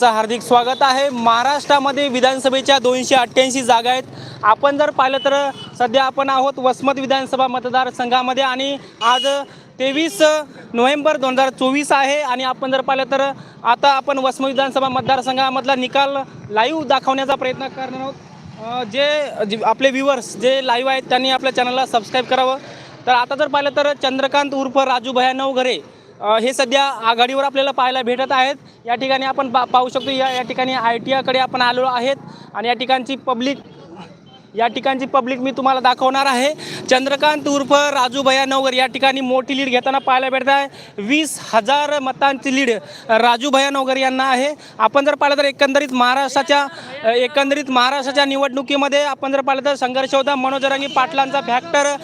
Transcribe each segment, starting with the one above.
सर्वांचं हार्दिक स्वागत आहे. महाराष्ट्रामध्ये विधानसभेच्या दोनशे अठ्ठ्याऐंशी जागा आहेत. आपण जर पाहिलं तर सध्या आपण आहोत वसमत विधानसभा मतदारसंघामध्ये आणि आज तेवीस नोव्हेंबर दोन हजार चोवीस आहे. आणि आपण जर पाहिलं तर आता आपण वसमत विधानसभा मतदारसंघामधला निकाल लाईव्ह दाखवण्याचा प्रयत्न करणार आहोत. जे आपले व्ह्युअर्स जे लाईव्ह आहेत त्यांनी आपल्या चॅनलला सबस्क्राईब करावं. तर आता जर पाहिलं तर चंद्रकांत उर्फ राजू भयानव नवघरे हे सध्या आघाडीवर आपल्याला पाहायला भेटत आहेत. या ठिकाणी आपण पा पाहू शकतो या या ठिकाणी आय टी आयकडे आपण आलेलो आहेत आणि या ठिकाणची पब्लिक या ठिकाणची पब्लिक मी तुम्हाला दाखवणार आहे. चंद्रकांत उर्फ राजू भया नवगर या ठिकाणी मोठी लीड घेताना पाहायला भेटत आहे वीस हजार मतांची लीड राजू भया नवगर यांना आहे. आपण जर पाहिलं तर एकंदरीत महाराष्ट्राच्या एकंदरीत महाराष्ट्राच्या निवडणुकीमध्ये आपण जर पाहिलं तर संघर्ष होता. मनोजरांगी पाटलांचा फॅक्टर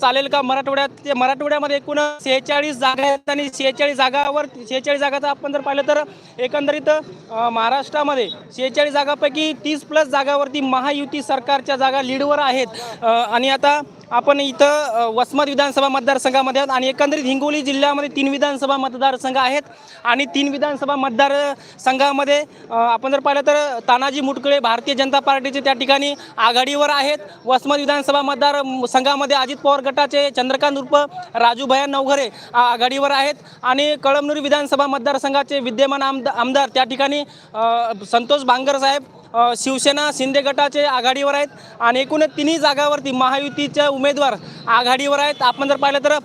चालेल का? मराठवाड्यात ते मराठवाड्यामध्ये एकूण सेहेचाळीस जागा आहेत आणि सेहेचाळीस जागावर सेहेचाळीस जागाचा आपण जर पाहिलं तर एकंदरीत महाराष्ट्रामध्ये सेहेचाळीस जागापैकी तीस प्लस जागावरती महायुती सरकारच्या जागा लीडवर आहेत. आणि आता आपण इथं वसमत विधानसभा मतदारसंघामध्ये आहोत आणि एकंदरीत हिंगोली जिल्ह्यामध्ये तीन विधानसभा मतदारसंघ आहेत आणि तीन विधानसभा मतदारसंघामध्ये आपण जर पाहिलं तर तानाजी मुटकुळे भारतीय जनता पार्टीचे त्या ठिकाणी आघाडीवर आहेत. वसमत विधानसभा मतदार संघामध्ये अजित पवार गटाचे चंद्रकांत उर्फ राजूभया नवघरे आघाडीवर आहेत. आणि कळमनुरी विधानसभा मतदारसंघाचे विद्यमान आमदार आमदार त्या ठिकाणी संतोष बांगर साहेब शिवसेना शिंदे गटाचे आघाडीवर आहेत आणि एकूण तिन्ही जागावरती महायुतीचे उमेदवार आघाडीवर आहेत. आपण जर पाहिलं तर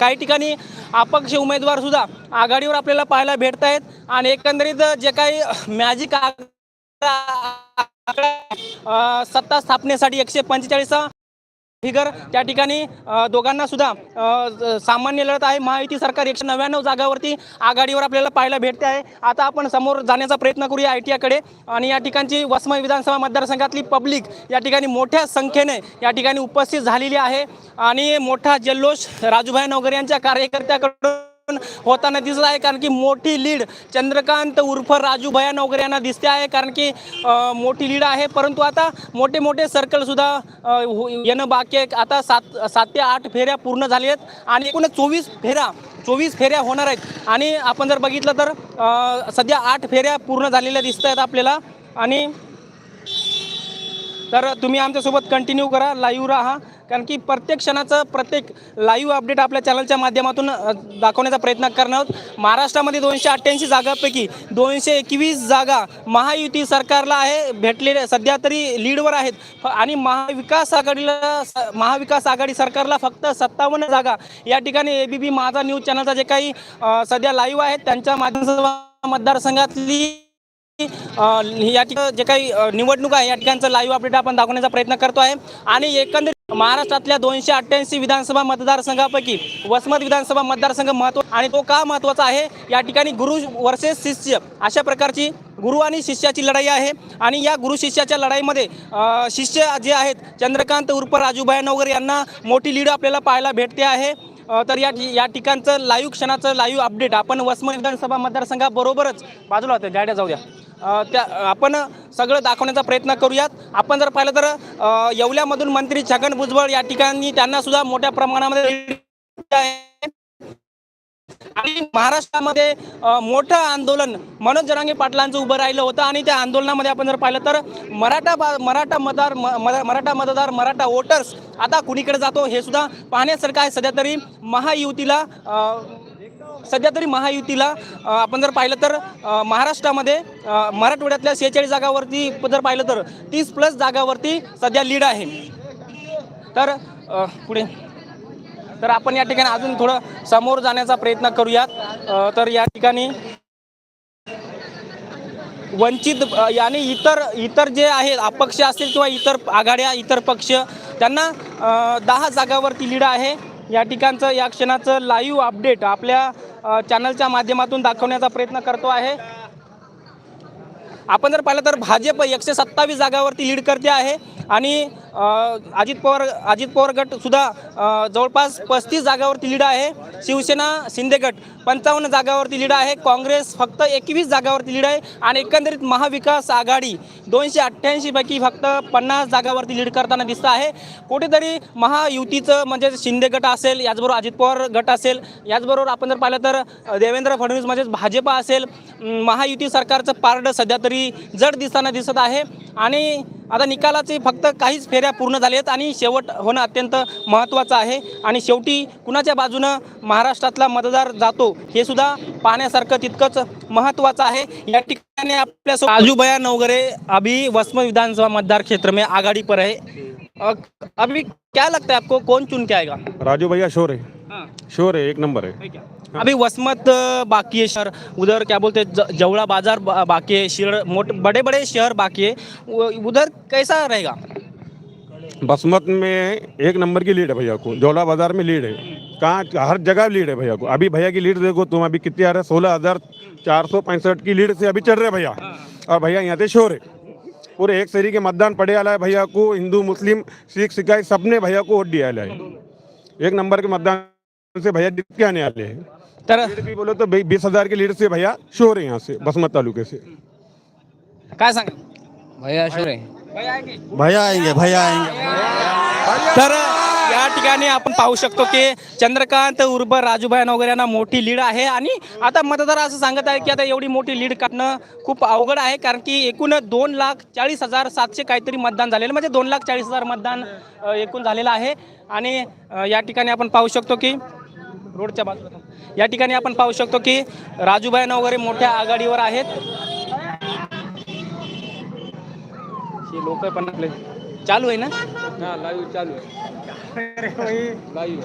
काही ठिकाणी अपक्ष उमेदवार सुद्धा आघाडीवर आपल्याला पाहायला भेटत आहेत. आणि एकंदरीत जे काही मॅजिक सत्ता स्थापनेसाठी एकशे पंचेचाळीस फिगर त्या ठिकाणी दोघांना सुद्धा सामान्य लढत आहे. महायुती सरकार एकशे नव्याण्णव जागावरती आघाडीवर आपल्याला पाहायला भेटते आहे. आता आपण समोर जाण्याचा प्रयत्न करूया आय टी आयकडे आणि या ठिकाणची वसमय विधानसभा मतदारसंघातली पब्लिक या ठिकाणी मोठ्या संख्येने या ठिकाणी उपस्थित झालेली आहे. आणि मोठा जल्लोष राजूभाई नवगरे यांच्या कार्यकर्त्याकडून होताना दिसत आहे. कारण की मोठी लीड चंद्रकांत उर्फ राजू भया नवकर यांना दिसते आहे. कारण की मोठी लीड आहे. परंतु आता मोठे मोठे सर्कलसुद्धा हो, येणं बाकी आहे. आता सात सात ते आठ फेऱ्या पूर्ण झाल्या आहेत. आणि एकूण चोवीस फेऱ्या चोवीस फेऱ्या होणार आहेत. आणि आपण जर बघितलं तर सध्या आठ फेऱ्या पूर्ण झालेल्या दिसत आहेत आपल्याला. आणि तर तुम्ही आमच्यासोबत कंटिन्यू करा लाईव्ह राहा. कारण की प्रत्येक क्षणाचं प्रत्येक लाईव्ह अपडेट आपल्या चॅनलच्या माध्यमातून दाखवण्याचा प्रयत्न करणार आहोत. महाराष्ट्रामध्ये दोनशे अठ्ठ्याऐंशी जागापैकी दोनशे एकवीस जागा महायुती सरकारला आहे भेटलेले सध्या तरी लीडवर आहेत. आणि महाविकास आघाडीला स- महाविकास आघाडी सरकारला फक्त सत्तावन्न जागा. या ठिकाणी ए बी बी माझा न्यूज चॅनलचा जे काही सध्या लाईव्ह आहेत त्यांच्या माध्यमातून मतदारसंघातली या ठिकाणी जे काही निवडणूक आहे या ठिकाणचं लाईव्ह अपडेट आपण दाखवण्याचा प्रयत्न करतो आहे. आणि एकंदरीत महाराष्ट्रातल्या दोनशे अठ्ठ्याऐंशी विधानसभा मतदारसंघापैकी वसमत विधानसभा मतदारसंघ महत्त्व आणि तो का महत्त्वाचा आहे? या ठिकाणी गुरु वर्सेस शिष्य अशा प्रकारची गुरु आणि शिष्याची लढाई आहे. आणि या गुरु शिष्याच्या लढाईमध्ये शिष्य जे आहेत चंद्रकांत उर्फ राजूभाई नवगर यांना मोठी लीड आपल्याला पाहायला भेटते आहे. तर या या ठिकाणचं लाईव्ह क्षणाचं लाईव्ह अपडेट आपण वसमत विधानसभा मतदारसंघाबरोबरच बाजूला होत्या गाड्या जाऊ द्या त्या आपण सगळं दाखवण्याचा प्रयत्न करूयात आपण जर पाहिलं तर येवल्यामधून मंत्री छगन भुजबळ या ठिकाणी त्यांना सुद्धा मोठ्या प्रमाणामध्ये. आणि महाराष्ट्रामध्ये मोठं आंदोलन. मनोज जरांगे पाटलांचं उभं राहिलं होतं आणि त्या आंदोलनामध्ये आपण जर पाहिलं तर मराठा मराठा मतदार म- मराठा मतदार मराठा वोटर्स आता कुणीकडे जातो हे सुद्धा पाहण्यासारखं आहे. सध्या तरी महायुतीला सध्या तरी महायुतीला आपण जर पाहिलं तर महाराष्ट्रामध्ये मराठवाड्यातल्या सेहेचाळीस जागावरती जर पाहिलं तर तीस प्लस जागावरती सध्या लीड आहे. तर पुढे तर आपण या ठिकाणी अजून थोडं समोर जाण्याचा प्रयत्न करूयात. तर या ठिकाणी वंचित याने आणि इतर इतर जे आहेत अपक्ष असतील किंवा इतर आघाड्या इतर पक्ष त्यांना दहा जागावरती लीड आहे. या ठिकाणचं या क्षणाचं लाईव्ह अपडेट आपल्या चॅनलच्या माध्यमातून दाखवण्याचा प्रयत्न करतो आहे. आपण जर पाहिलं तर भाजप एकशे सत्तावीस जागावरती लीड करते आहे. आणि अजित पवार अजित पवार गटसुद्धा जवळपास पस्तीस जागावरती लीड आहे. शिवसेना शिंदे गट पंचावन्न जागावरती लीड आहे. काँग्रेस फक्त एकवीस जागावरती लीड आहे. आणि एकंदरीत महाविकास आघाडी दोनशे अठ्ठ्याऐंशीपैकी फक्त पन्नास जागावरती लीड करताना दिसतं आहे. कुठेतरी महायुतीचं म्हणजे शिंदे गट असेल याचबरोबर अजित पवार गट असेल याचबरोबर आपण जर पाहिलं तर देवेंद्र फडणवीस म्हणजेच भाजपा असेल महायुती सरकारचं पारडं सध्या तरी जड दिसताना दिसत आहे. आणि आता निकालाचे फक्त काहीच फेऱ्या पूर्ण झाल्या आहेत आणि शेवट होणं अत्यंत महत्त्वाचं आहे. आणि शेवटी कुणाच्या बाजूनं महाराष्ट्रातला मतदार जातो हे सुद्धा पाहण्यासारखं तितकंच महत्त्वाचं आहे. या ठिकाणी आपल्या राजू भया नवगरे अभी वसम विधानसभा मतदार क्षेत्र में आघाड़ी पर है अ, अभी क्या लगता है आपको? कौन चुन के आएगा? राजू भैया शोर। है। हाँ, शोर है एक नंबर है। है क्या? अभी वसमत बाकी है शहर। उधर क्या बोलते हैं जवड़ा बाज़ार बाकी है शहर मोट बड़े बड़े शहर बाकी है। उधर कैसा रहेगा? बसमत में एक नंबर की लीड है भैया को जौला बाज़ार में लीड है। कहाँ हर जगह लीड है भैया को। अभी भैया की लीड देखो तुम अभी कितनी आ रहे सोलह हज़ार चार सौ पैंसठ की लीड से अभी चल रहे भैया। और भैया यहाँ से शोर है। पूरे एक सरी के मतदान पड़े आला है भैया को हिंदू मुस्लिम सिख सिखाई सबने भैया को वोट दिया है। एक नंबर के मतदान से भैया जीत के आने वाले हैं। तर भी बोलो तो बीस हजार की लीड से भैया शोर है यहाँ से बसमत तालुके से। काय सांगा? भैया शोर आहे भैया आएंगे भैया आएंगे। तर या ठिकाणी आपण पाहू शकतो की चंद्रकांत उर्फ राजूभाई वगैरे यांना मोठी लीड आहे आणि आता मतदार असं सांगत आहे की आता एवढी मोठी लीड काढणं खूप अवघड आहे कारण की एकूण दोन लाख चाळीस हजार सातशे काहीतरी मतदान झालेलं म्हणजे दोन लाख चाळीस हजार मतदान अ, एकूण झालेलं आहे. आणि अ, या ठिकाणी आपण पाहू शकतो की रोडच्या बाजूला. या ठिकाणी आपण पाहू शकतो की राजूभाई वगैरे मोठ्या आघाडीवर आहेत. हे लोक पण आपले. चालू आहे ना? लाईव्ह चालू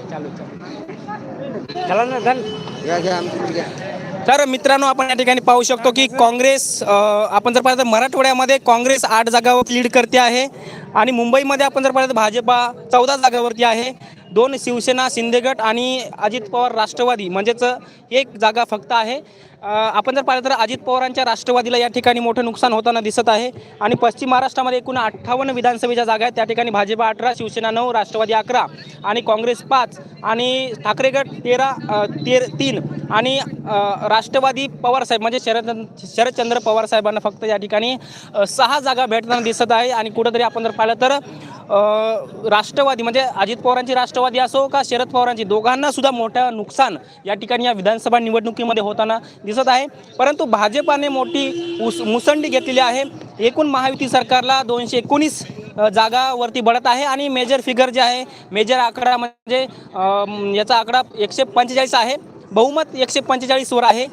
चालू चला ना चल. तर मित्रांनो आपण या ठिकाणी पाहू शकतो की काँग्रेस आपण जर पाहिलं तर मराठवाड्यामध्ये काँग्रेस आठ जागावर लीड करते आहे आणि मुंबईमध्ये आपण जर पाहिलं तर भाजपा चौदा जागावरती आहे. दोन शिवसेना शिंदेगट आणि अजित पवार राष्ट्रवादी म्हणजेच एक जागा फक्त आहे. आपण जर पाहिलं तर अजित पवारांच्या राष्ट्रवादीला या ठिकाणी मोठं नुकसान होताना दिसत आहे आणि पश्चिम महाराष्ट्रामध्ये एकूण अठ्ठावन्न विधानसभेच्या जागा आहेत. त्या ठिकाणी भाजपा अठरा शिवसेना नऊ राष्ट्रवादी अकरा आणि काँग्रेस पाच आणि ठाकरे गट तेरा तेर तीन आणि राष्ट्रवादी पवारसाहेब म्हणजे शरद शरदचंद्र पवारसाहेबांना फक्त या ठिकाणी सहा जागा भेटताना दिसत आहे. आणि कुठंतरी आपण जर पाहिलं तर राष्ट्रवादी म्हणजे अजित पवारांची राष्ट्रवादी असो का शरद पवारांची दोघांना सुद्धा मोठं नुकसान या ठिकाणी या विधानसभा निवडणुकीमध्ये होताना दिसत आहे. परंतु भाजपाने मोठी उस मुसंडी घेतलेली आहे. एकूण महायुती सरकारला दोनशे एकोणीस जागावरती बढत आहे. आणि मेजर फिगर जे आहे मेजर आकडा म्हणजे याचा आकडा एकशे पंचेचाळीस आहे. बहुमत एकशे पंचेचाळीसवर आहे.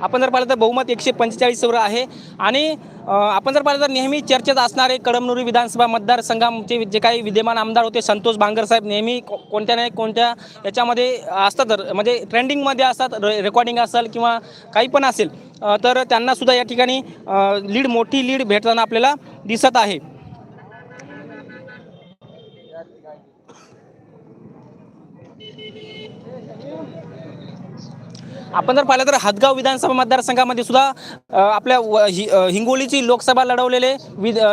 आपण जर पाहिलं तर बहुमत एकशे पंचेचाळीसवर आहे. आणि आपण जर पाहिलं तर नेहमी चर्चेत असणारे कळमनुरी विधानसभा मतदारसंघाचे जे काही विद्यमान आमदार होते संतोष बांगर साहेब नेहमी कोणत्या नाही कोणत्या याच्यामध्ये असतात तर म्हणजे ट्रेंडिंगमध्ये असतात रे रेकॉर्डिंग असेल किंवा काही पण असेल तर त्यांनासुद्धा या ठिकाणी लीड मोठी लीड भेटताना आपल्याला दिसत आहे. आपण जर पाहिलं तर हदगाव विधानसभा मतदारसंघामध्ये सुद्धा आपल्या व- हि- हिंगोलीची लोकसभा लढवलेले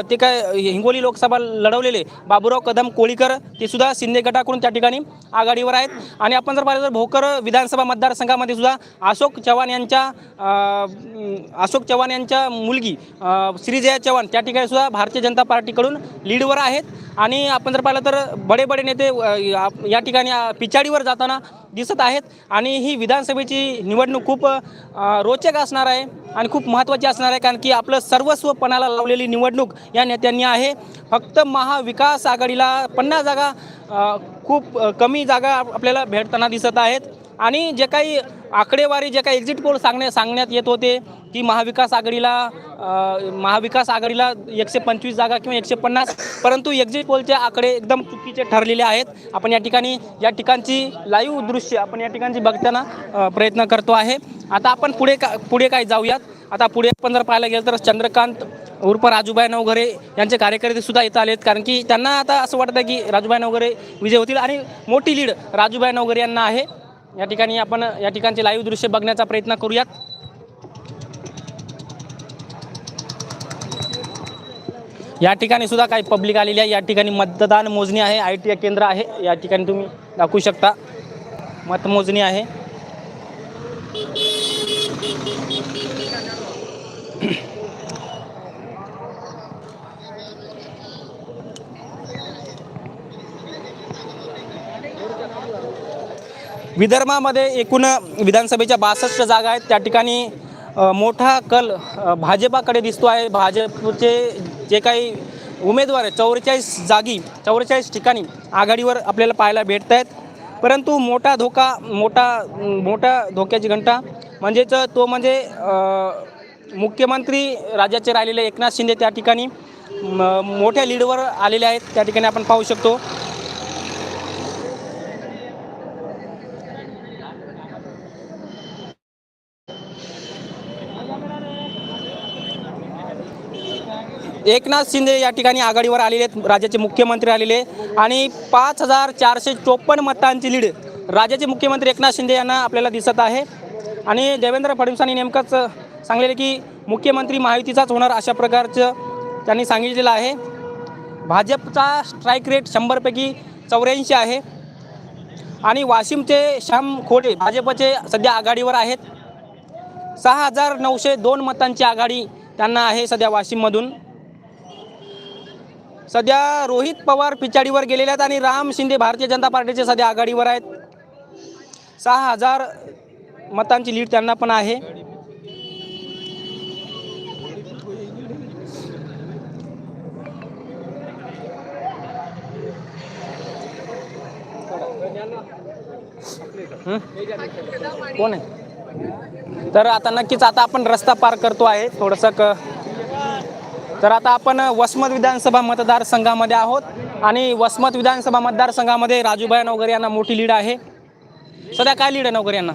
ते काय हिंगोली लोकसभा लढवलेले बाबुराव कदम कोळीकर ते सुद्धा शिंदे गटाकडून त्या ठिकाणी आघाडीवर आहेत. आणि आपण जर पाहिलं तर भोकर विधानसभा मतदारसंघामध्ये सुद्धा अशोक चव्हाण यांच्या अशोक चव्हाण यांच्या मुलगी श्रीजया चव्हाण त्या ठिकाणी सुद्धा भारतीय जनता पार्टीकडून लीडवर आहेत. आणि आपण जर पाहिलं तर बडे बडे नेते या ठिकाणी पिछाडीवर जाताना दिसत आहेत. आणि ही विधानसभेची निवडणूक खूप रोचक असणार आहे आणि खूप महत्त्वाची असणार आहे कारण की आपलं सर्वस्वपणाला लावलेली निवडणूक या नेत्यांनी आहे. फक्त महाविकास आघाडीला पन्नास जागा खूप कमी जागा आपल्याला भेटताना दिसत आहेत. आणि जे काही आकडेवारी जे काही एक्झिट पोल सांगण्या सांगण्यात येत होते की महाविकास आघाडीला महाविकास आघाडीला एकशे पंचवीस जागा किंवा एकशे पन्नास परंतु एक्झिट पोलचे आकडे एकदम चुकीचे ठरलेले आहेत. आपण या ठिकाणी या ठिकाणची लाईव्ह दृश्य आपण या ठिकाणची बघताना प्रयत्न करतो आहे. आता आपण पुढे का पुढे काय जाऊयात? आता पुढे आपण जर पाहायला गेलं तर चंद्रकांत उर्फ राजूबाई नवघरे यांचे कार्यकर्ते सुद्धा इथं आलेत कारण की त्यांना आता असं वाटतं की राजूबाई नवघरे विजय होतील. आणि मोठी लीड राजूबाई नवघरे यांना आहे. या ठिकाणी आपण या ठिकाणचे लाईव्ह दृश्य बघण्याचा प्रयत्न करूयात. या ठिकाणी सुद्धा काही पब्लिक आलेली आहे. या ठिकाणी मतदान मोजणी आहे. आय टी केंद्र आहे. या ठिकाणी तुम्ही दाखवू शकता. मतमोजणी आहे. विदर्भामध्ये एकूण विधानसभेच्या बासष्ट जागा आहेत. त्या ठिकाणी मोठा कल भाजपाकडे दिसतो आहे. भाजपचे जे काही उमेदवार आहेत चौवेचाळीस जागी चौवेचाळीस ठिकाणी आघाडीवर आपल्याला पाहायला भेटत आहेत. परंतु मोठा धोका मोठा मोठा धोक्याची घंटा म्हणजेच तो म्हणजे मुख्यमंत्री राज्याचे राहिलेले एकनाथ शिंदे त्या ठिकाणी मोठ्या लीडवर आलेले आहेत. त्या ठिकाणी आपण पाहू शकतो. एकनाथ शिंदे या ठिकाणी आघाडीवर आलेले आहेत राज्याचे मुख्यमंत्री आलेले आणि पाच हजार चारशे चोपन्न मतांची लीड राज्याचे मुख्यमंत्री एकनाथ शिंदे यांना आपल्याला दिसत आहे. आणि देवेंद्र फडणवीसांनी नेमकंच सांगलेलं की मुख्यमंत्री महायुतीचाच होणार अशा प्रकारचं त्यांनी सांगितलेलं आहे. भाजपचा स्ट्राईक रेट शंभरपैकी चौऱ्याऐंशी आहे. आणि वाशिमचे श्याम खोडे भाजपचे सध्या आघाडीवर आहेत. सहा हजार नऊशे दोन मतांची आघाडी त्यांना आहे सध्या वाशिममधून. सध्या रोहित पवार पिछाडीवर गेलेले आहेत आणि राम शिंदे भारतीय जनता पार्टीचे सध्या आघाडीवर आहेत. सहा हजार मतांची लीड त्यांना पण आहे. कोण आहे? तर आता नक्कीच आता आपण रस्ता पार करतो आहे. थोडंसं क तर आता आपण वसमत विधानसभा मतदारसंघामध्ये आहोत आणि वसमत विधानसभा मतदारसंघामध्ये राजूभाई नवगर यांना मोठी लीड आहे. सध्या काय लीड आहे नवगर यांना?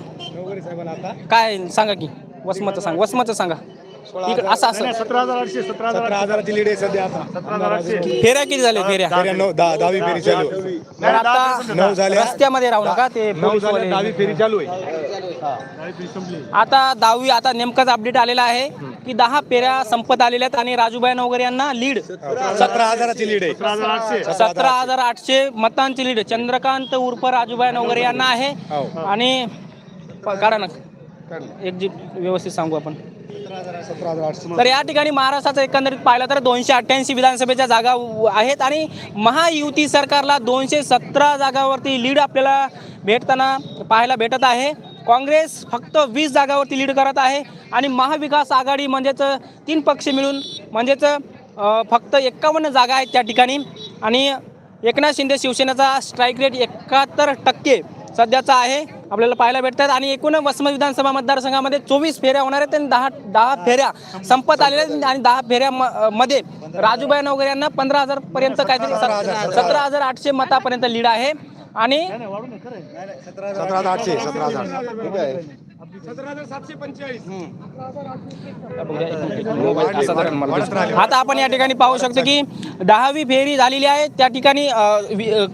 काय सांगा की वसमतचं सांगा वसमतचं सांगा. इकडं असं असं. सतरा हजार आठशे सतरा हजार सतरा हजाराची लीड आहे सध्या आता. फेऱ्या किती झाल्या फेऱ्या फेऱ्या? नऊ दहा दहावी फेरी चालू. आहे. तर आता नऊ झाल्या. रस्त्यामध्ये राहू नका ते नऊ झाल्या पोलीसवाले दहावी फेरी चालू आहे. आता दहावी आता नेमकाच अपडेट आलेला आहे. की दहा फेऱ्या संपत आलेल्या आहेत आणि राजूभाई नवगर यांना लीड. सतरा हजाराची लीड आहे. सतरा हजार आठशे. मतांची लीड चंद्रकांत उर्फ राजूभाई नवगर यांना आहे. आणि प- काढा ना. एक जी व्यवस्थित सांगू आपण. तर या ठिकाणी महाराष्ट्राचं एकंदरीत पाहिलं तर दोनशे अठ्ठ्याऐंशी विधानसभेच्या जागा आहेत आणि महायुती सरकारला दोनशे सतरा जागावरती लीड आपल्याला भेटताना पाहायला भेटत आहे. काँग्रेस फक्त वीस जागावरती लीड करत आहे आणि महाविकास आघाडी म्हणजेच तीन पक्ष मिळून म्हणजेच फक्त एक्कावन्न जागा आहेत त्या ठिकाणी. आणि एकनाथ शिंदे शिवसेनेचा स्ट्राईक रेट एकाहत्तर टक्के सध्याचा आहे. आपल्याला पाहायला भेटतात. आणि एकूण वसमत विधानसभा मतदारसंघामध्ये चोवीस फेऱ्या होणार आहेत आणि दहा दहा फेऱ्या संपत आलेल्या आहेत आणि दहा फेऱ्या मध्ये राजूबाई नवगर यांना पंधरा हजार पर्यंत काहीतरी सतरा हजार. आठशे मतापर्यंत लीड आहे. आणि सतरा हजार आठशे सतरा हजार. ठीक आहे. आता आपण या ठिकाणी पाहू शकतो की दहावी फेरी झालेली आहे. त्या ठिकाणी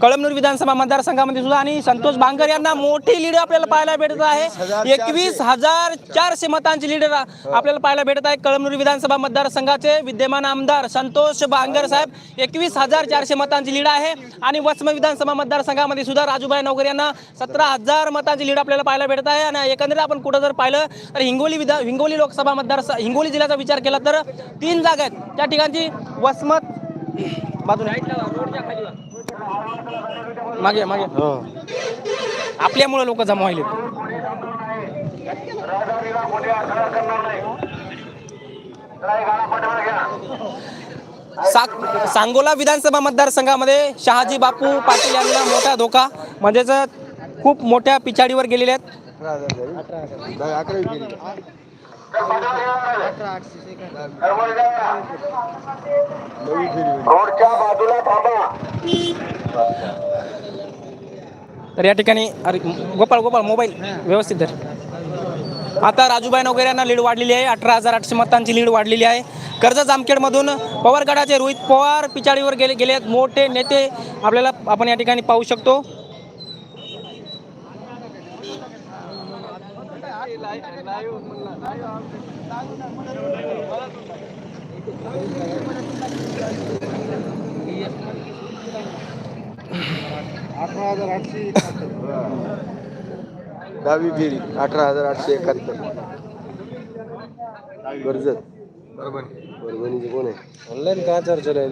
कळमनूर विधानसभा मतदारसंघामध्ये सुद्धा आणि संतोष बांगर यांना मोठी लीड आपल्याला पाहायला भेटत आहे. एकवीस हजार चारशे मतांची लीड आपल्याला पाहायला भेटत आहे. कळमनूर विधानसभा मतदारसंघाचे विद्यमान आमदार संतोष बांगर साहेब एकवीस हजार चारशे मतांची लीड आहे. आणि वसम विधानसभा मतदारसंघामध्ये सुद्धा राजूभाई नवकर यांना सतरा हजार मतांची लीड आपल्याला पाहायला भेटत आहे. आणि एकंदरीत आपण कुठं जर पाहिलं तर हिंगोली विधा हिंगोली लोकसभा मतदार हिंगोली जिल्ह्याचा विचार केला तर तीन जागा आहेत. त्या ठिकाणची वसमत बाजूने. मागे मागे. आपल्यामुळे लोक जमा व्हायले सांगोला विधानसभा मतदारसंघामध्ये शहाजी बापू पाटील यांना मोठा धोका म्हणजेच खूप मोठ्या पिछाडीवर गेलेले आहेत. अकरावी फेरी नवी फेरी तर या ठिकाणी अरे गोपाळ गोपाळ मोबाईल व्यवस्थित धर. आता राजूबाई वगैरे यांना लीड वाढलेली आहे. अठरा हजार आठशे मतांची लीड वाढलेली आहे. कर्ज जामखेडमधून पवार गटाचे रोहित पवार पिछाडीवर गेले गेले आहेत मोठे नेते आपल्याला आपण या ठिकाणी पाहू शकतो. अठरा हजार आठशे दहावी फेरी अठरा हजार आठशे एकाहत्तर. गरजत परभणीचे कोण आहे? ऑनलाईन काय चर्चा आहे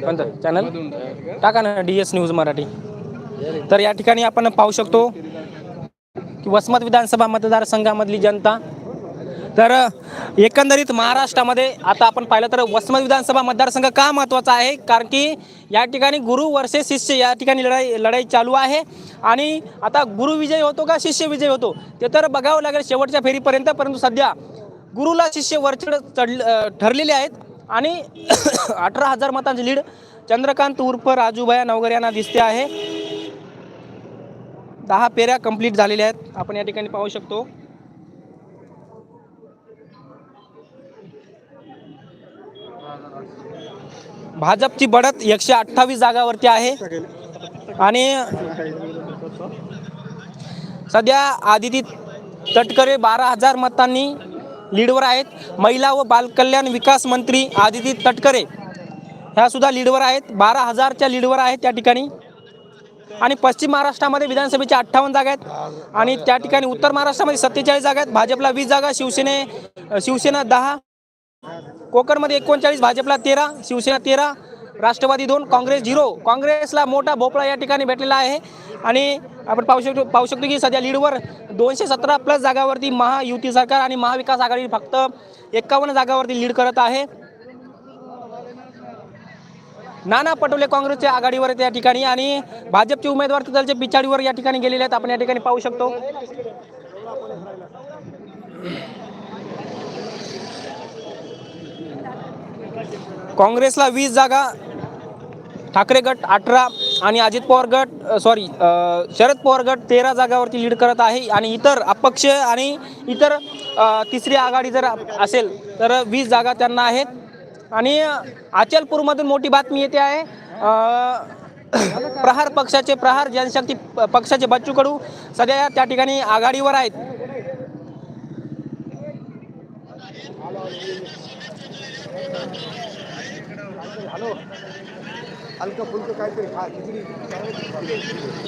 कोणतं? चॅनल टाका ना डी एस न्यूज मराठी. तर या ठिकाणी आपण पाहू शकतो की वसमत विधानसभा मतदारसंघामधली जनता. तर एकंदरीत महाराष्ट्रामध्ये आता आपण पाहिलं तर वसमत विधानसभा मतदारसंघ का महत्त्वाचा आहे? कारण की या ठिकाणी गुरु वर्षे शिष्य या ठिकाणी लढाई लढाई चालू आहे. आणि आता गुरु विजय होतो का शिष्य विजय होतो? ते तर बघावं लागेल शेवटच्या फेरीपर्यंत. परंतु सध्या गुरुला शिष्य वरचढ चढ ठरलेले आहेत. आणि अठरा हजार मतांची लीड चंद्रकांत उर्फ राजूभाया नवगर यांना दिसते आहे. दहा पेऱ्या कंप्लीट झालेल्या आहेत. आपण या ठिकाणी पाहू शकतो. भाजपची बढत एकशे अठ्ठावीस जागावरती आहे. आणि सध्या आदिती तटकरे बारा हजार मतांनी लीडवर आहेत. महिला व बालकल्याण विकास मंत्री आदिती तटकरे ह्या सुद्धा लीडवर आहेत. बारा हजारच्या लीडवर आहेत त्या ठिकाणी. आणि पश्चिम महाराष्ट्रामध्ये विधानसभेच्या अठ्ठावन्न जागा आहेत. आणि त्या ठिकाणी उत्तर महाराष्ट्रामध्ये सत्तेचाळीस जागा आहेत. भाजपला वीस जागा शिवसेने शिवसेना दहा कोकणमध्ये एकोणचाळीस भाजपला तेरा शिवसेना तेरा राष्ट्रवादी दोन काँग्रेस झिरो. काँग्रेसला मोठा भोपळा या ठिकाणी भेटलेला आहे. आणि आपण पाहू शकतो पाहू शकतो की सध्या लीडवर दोनशे सतरा प्लस जागावरती महायुती सरकार आणि महाविकास आघाडी फक्त एकावन्न जागावरती लीड करत आहे. नाना पटोले काँग्रेसच्या आघाडीवर आहेत या ठिकाणी आणि भाजपचे उमेदवार तिथलचे पिछाडीवर या ठिकाणी गेलेले आहेत. आपण या ठिकाणी पाहू शकतो. काँग्रेसला वीस जागा ठाकरे गट अठरा आणि अजित पवार गट सॉरी शरद पवार गट तेरा जागावरती लीड करत आहे आणि इतर अपक्ष आणि इतर तिसरी आघाडी जर असेल तर वीस जागा त्यांना आहेत. आणि अचलपूरमधून मोठी बातमी येते आहे प्रहार पक्षाचे प्रहार जनशक्ती प- पक्षाचे बच्चू कडू सध्या त्या ठिकाणी आघाडीवर आहेत. हलकं फुलकं काहीतरी खा खिचडी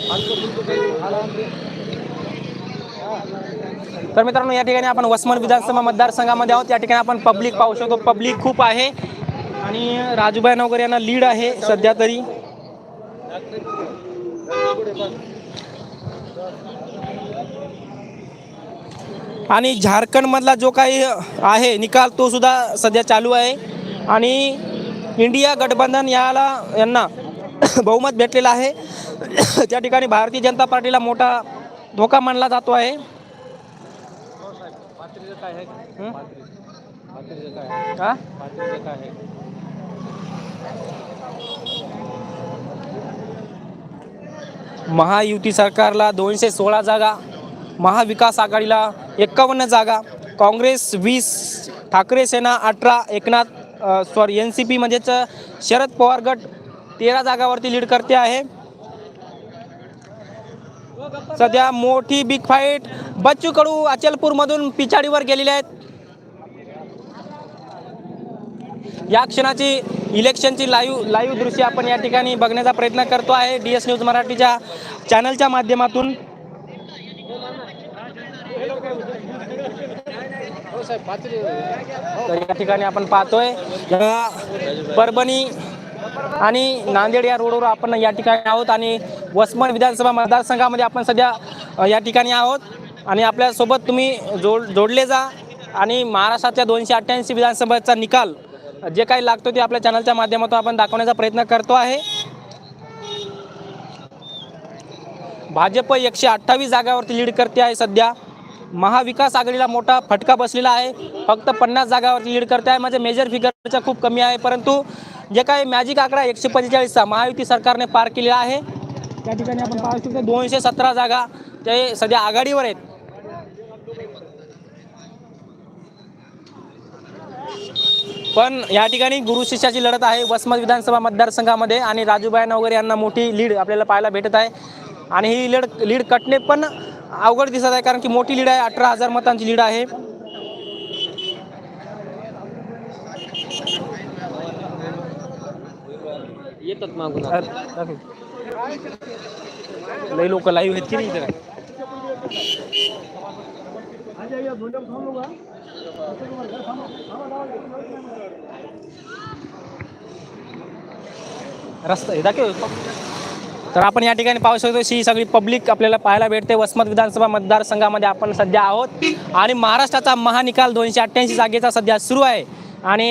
हलकं फुलकं काहीतरी खाला तर मित्रांनो या ठिकाणी आपण वसमत विधानसभा मतदारसंघामध्ये आहोत. या ठिकाणी आपण पब्लिक पाहू शकतो. पब्लिक खूप आहे. आणि राजूभाई नवकर यांना लीड आहे सध्या तरी. आणि झारखंडमधला जो काही आहे निकाल तो सुद्धा सध्या चालू आहे. आणि इंडिया गठबंधन याला यांना बहुमत भेटलेलं आहे. त्या ठिकाणी भारतीय जनता पार्टीला मोठा धोका मानला जातो आहे. हं? महायुती सरकारला दोनशे सोळा जागा महाविकास आघाडीला एक्कावन्न जागा काँग्रेस वीस ठाकरे सेना अठरा Eknath sorry N C P म्हणजेच शरद पवार गट तेरा जागावरती लीड करते आहे. सध्या मोठी बिग फाईट बच्चू कडू अचलपूरमधून पिछाडीवर गेलेले आहेत. या क्षणाची इलेक्शनची लाईव्ह लाईव्ह दृश्य आपण या ठिकाणी बघण्याचा प्रयत्न करतो आहे. डी एस न्यूज मराठीच्या चॅनलच्या माध्यमातून. तर या ठिकाणी आपण पाहतोय परभणी आणि नांदेड या रोडवर आपण या ठिकाणी आहोत आणि वसमत विधानसभा मतदारसंघामध्ये आपण सध्या या ठिकाणी आहोत. आणि आपल्यासोबत तुम्ही जोड जोडले जा आणि महाराष्ट्राच्या दोनशे अठ्ठ्याऐंशी विधानसभेचा निकाल जे काही लागतो ते आपल्या चॅनलच्या माध्यमातून आपण दाखवण्याचा प्रयत्न करतो आहे. भाजप एकशे अठ्ठावीस जागावरती लीड करते आहे सध्या. महाविकास आघाडीला मोठा फटका बसलेला आहे. फक्त पन्नास जागावरती लीड करते आहे. म्हणजे मेजर फिगरचा खूप कमी आहे. परंतु जे काही मॅजिक आकडा एकशे पंचेचाळीसचा महायुती सरकारने पार केलेला आहे. त्या ठिकाणी आपण पाहू शकतो दोनशे सतरा जागा ते सध्या आघाडीवर आहेत. पण या ठिकाणी गुरु शिष्याची लढत आहे. वसमत विधानसभा मतदारसंघामध्ये आणि राजूभाई वगैरे यांना मोठी लीड आपल्याला पाहायला भेटत आहे. आणि ही लीड लीड कटणे पण अवघड दिसत आहे कारण की मोठी लीड आहे. अठरा हजार मतांची लीड आहे. येतात मागून. लई लोक लाईव्ह आहेत की नाही रस्ता हे दाखव. तर आपण या ठिकाणी पाहू शकतो ही सगळी पब्लिक आपल्याला पाहायला भेटते. वसमत विधानसभा मतदारसंघामध्ये आपण सध्या आहोत. आणि महाराष्ट्राचा महानिकाल दोनशे अठ्ठ्याऐंशी जागेचा सध्या सुरू आहे. आणि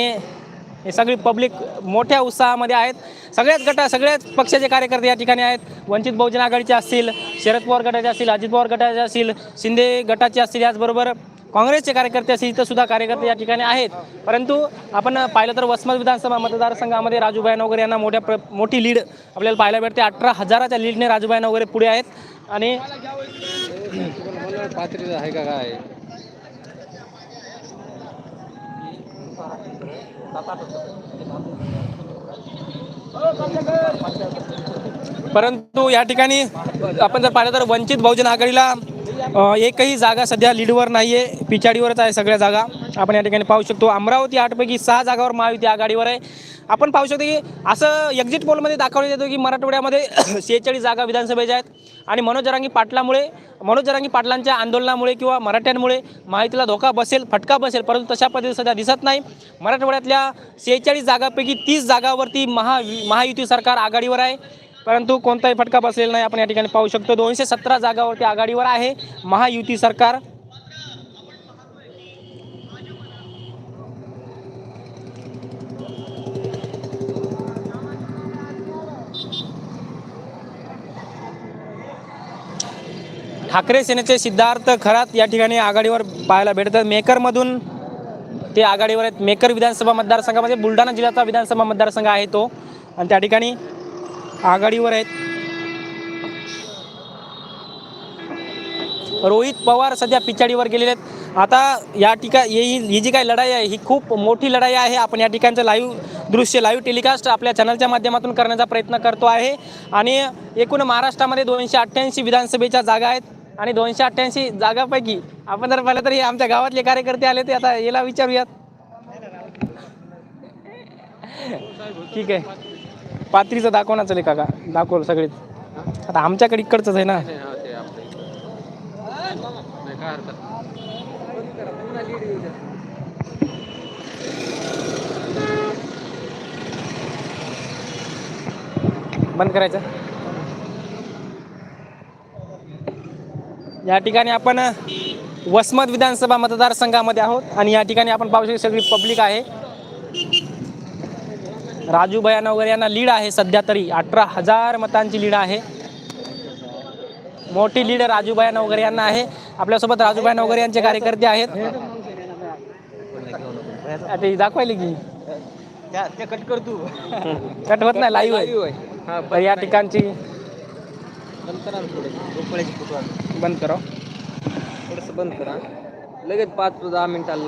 हे सगळी पब्लिक मोठ्या उत्साहामध्ये आहेत. सगळ्याच गटा सगळ्याच पक्षाचे कार्यकर्ते या ठिकाणी आहेत. वंचित बहुजन आघाडीचे असतील शरद पवार गटाचे असतील अजित पवार गटाचे असतील शिंदे गटाचे असतील याचबरोबर काँग्रेसचे कार्यकर्ते असतील इथं सुद्धा कार्यकर्ते या ठिकाणी आहेत. परंतु आपण पाहिलं तर वसमत विधानसभा मतदारसंघामध्ये राजूभाई वगैरे यांना मोठ्या प्र मोठी लीड आपल्याला पाहायला भेटते अठरा हजाराच्या लीडने राजूभाई वगैरे पुढे आहेत. आणि आहे का काय परंतु या ठिकाणी आपण जर पाहिलं तर वंचित बहुजन आघाडीला एकही जागा सध्या लीडवर नाही आहे पिछाडीवरच आहे सगळ्या जागा. आपण या ठिकाणी पाहू शकतो अमरावती आठपैकी सहा जागावर महायुती आघाडीवर आहे. आपण पाहू शकतो की असं एक्झिट पोलमध्ये दाखवण्यात येतं की मराठवाड्यामध्ये शेहेचाळीस जागा विधानसभेच्या आहेत. आणि मनोज जरांगी पाटलामुळे मनोज जरांगी पाटलांच्या आंदोलनामुळे किंवा मराठ्यांमुळे माहितीला धोका बसेल फटका बसेल परंतु तशा पद्धती सध्या दिसत नाही. मराठवाड्यातल्या शेहेचाळीस जागापैकी तीस जागावरती महा महायुती सरकार आघाडीवर आहे. परंतु कोणताही फटका बसलेला नाही. आपण या ठिकाणी पाहू शकतो दोनशे सतरा जागावरती आघाडीवर आहे महायुती सरकार. ठाकरे सेनेचे सिद्धार्थ खरात या ठिकाणी आघाडीवर पाहायला भेटतात. मेकरमधून ते आघाडीवर आहेत. मेकर विधानसभा मतदारसंघामध्ये बुलढाणा जिल्ह्याचा विधानसभा मतदारसंघ आहे तो. आणि त्या ठिकाणी आघाडीवर आहेत. रोहित पवार सध्या पिछाडीवर गेलेले आहेत. आता या ठिकाणी ही ही जी काही लढाई आहे ही खूप मोठी लढाई आहे. आपण या ठिकाणचं लाईव्ह दृश्य लाईव्ह टेलिकास्ट आपल्या चॅनलच्या माध्यमातून करण्याचा प्रयत्न करतो आहे. आणि एकूण महाराष्ट्रामध्ये दोनशे अठ्ठ्याऐंशी विधानसभेच्या जागा आहेत. आणि दोनशे अठ्ठ्याऐंशी जागापैकी आपण जर पाहिलं तर हे आमच्या गावातले कार्यकर्ते आले ते आता याला विचारूयात. ठीक आहे. पात्रीचं दाखव ना चले काका. दाखव सगळेच. आता आमच्याकडे इकडचंच आहे ना. बंद करायचं. या ठिकाणी आपण वसमत विधानसभा मतदारसंघामध्ये आहोत आणि या ठिकाणी आपण पाहू शकतो सगळी पब्लिक आहे. राजू भयान वगैरे यांना लीड आहे सध्या तरी. अठरा हजार मतांची लीड आहे. मोठी लीड राजू भयान वगैरे यांना आहे. आपल्यासोबत राजू भयान वगैरे यांचे कार्यकर्ते आहेत. दाखवायले की. ते कट कर तू. कट होत नाही लाईव्ह आहे. हा तर या ठिकाणची बंद करा बंद करा. थोडंसं बंद करा. लगेच पाच दहा मिनिटाला